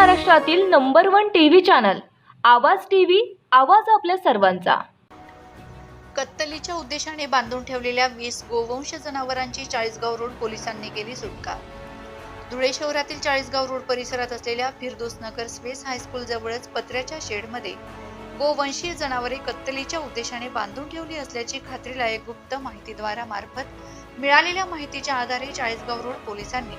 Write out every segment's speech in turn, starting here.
महाराष्ट्रातील number one TV channel Awaaz TV Awaaz आपल्या सर्वांचा. कत्तलीच्या उद्देशाने बांधून ठेवलेल्या वीस गोवंश जनावरांची चाळीसगाव रोड पोलिसांनी केली सुटका. धुळे शहरातील चाळीसगाव रोड परिसरात असलेल्या फिरदोस नगर स्पेस हायस्कूल जवळच पत्र्याच्या शेडमध्ये गोवंशीय जनावरे कत्तलीच्या उद्देशाने बांधून ठेवली असल्याची खात्रीलायक गुप्त माहितीद्वारा मार्फत मिळालेल्या माहितीच्या आधारे चाळीसगाव रोड पोलिसांनी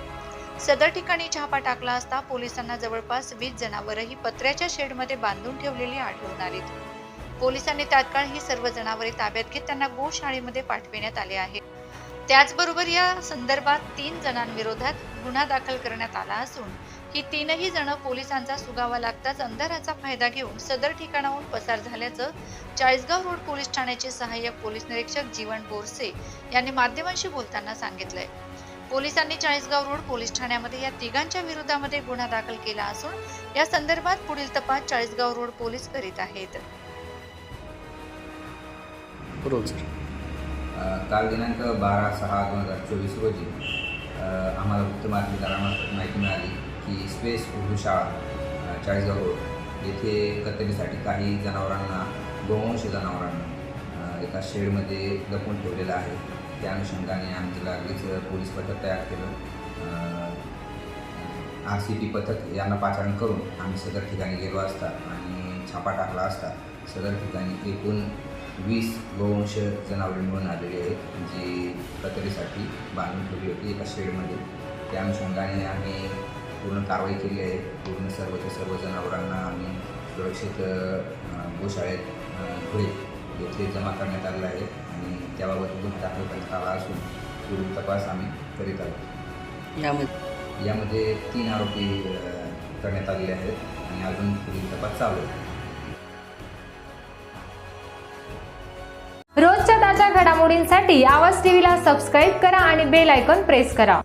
सदर ठिकाणी छापा टाकला असता पोलिसांना जवळपास वीस जनावरही पत्र्याच्या शेडमध्ये बांधून ठेवलेली आढळून आलीत पोलिसांनी तात्काळ ही सर्व जनावरे ताब्यात घेत त्यांना गोशाळेमध्ये पाठविण्यात आले आहे. त्याचबरोबर या संदर्भात तीन जणांविरोधात गुन्हा दाखल करण्यात आला असून ही तीनही जण पोलिसांचा सुगावा लागताच अंधाराचा फायदा घेऊन सदर ठिकाणाहून पसार झाल्याचं चाळीसगाव रोड पोलीस ठाण्याचे सहाय्यक पोलीस निरीक्षक जीवन बोरसे यांनी माध्यमांशी बोलताना सांगितलंय. पोलिसांनी चाळीसगाव रोड पोलीस ठाण्यामध्ये या तिघांच्या विरोधामध्ये गुन्हा दाखल केला असून या संदर्भात पुढील तपास चाळीसगाव रोड पोलीस करीत आहेत. काल दिनांक बारा सहा दोन हजार चोवीस रोजी आम्हाला गुप्त माहितीदारामार्फत माहिती मिळाली की स्पेस उर्दू शाळा चाळीसगाव रोड येथे कत्तलीसाठी काही जनावरांना गोवंश जनावरांना एका शेडमध्ये लपवून ठेवलेलं आहे. त्या अनुषंगाने आम्ही तिला लगेच पोलीस पथक तयार केलं. आर सी पी पथक यांना पाचारण करून आम्ही सदर ठिकाणी गेलो असता आणि छापा टाकला असता. सदर ठिकाणी एकूण वीस गोवंश जनावरे मिळून आलेली आहेत जी कतरीसाठी बांधून ठेवली होती एका शेडमध्ये. त्या अनुषंगाने आम्ही पूर्ण कारवाई केली आहे. पूर्ण सर्वच्या सर्व जनावरांना आम्ही सुरक्षित गोशाळेत अ, येथे जमा करण्यात आलेला आहे आणि त्याबाबत गुन्हा दाखल करण्यात आला असून पुढील तपास आम्ही करीत आहोत. यामध्ये? यामध्ये तीन आरोपी करण्यात आलेले आहेत आणि अजून पुढील तपास चालू आहे. रोजच्या ताज्या घडामोडींसाठी आवाज टीव्हीला सबस्क्राईब करा आणि बेल आयकॉन प्रेस करा.